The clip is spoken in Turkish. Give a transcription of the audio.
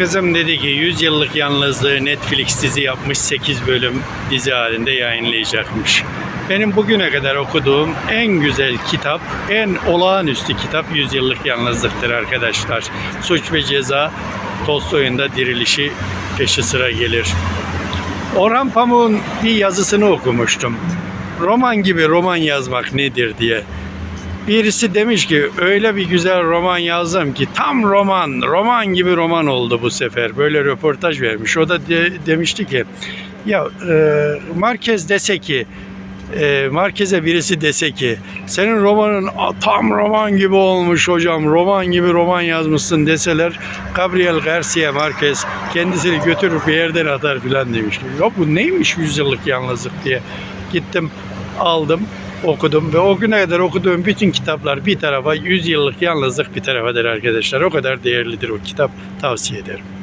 Kızım dedi ki 100 yıllık yalnızlığı Netflix dizi yapmış 8 bölüm dizi halinde yayınlayacakmış. Benim bugüne kadar okuduğum en güzel kitap, en olağanüstü kitap 100 yıllık yalnızlıktır arkadaşlar. Suç ve Ceza Tolstoy'un da dirilişi peşi sıra gelir. Orhan Pamuk'un bir yazısını okumuştum. Roman gibi roman yazmak nedir diye. Birisi demiş ki öyle bir güzel roman yazdım ki tam roman, roman gibi roman oldu bu sefer. Böyle röportaj vermiş. O da de- demişti ki ya e, Marquez dese ki e, Marquez'e birisi dese ki senin romanın "Aa, tam roman gibi olmuş hocam roman gibi roman yazmışsın deseler Gabriel Garcia Marquez kendisini götürüp bir yerden atar filan demiş. Ya bu neymiş yüzyıllık yalnızlık diye gittim aldım okudum ve o güne kadar okuduğum bütün kitaplar bir tarafa 100 yıllık yalnızlık bir tarafadır arkadaşlar. O kadar değerlidir o kitap tavsiye ederim.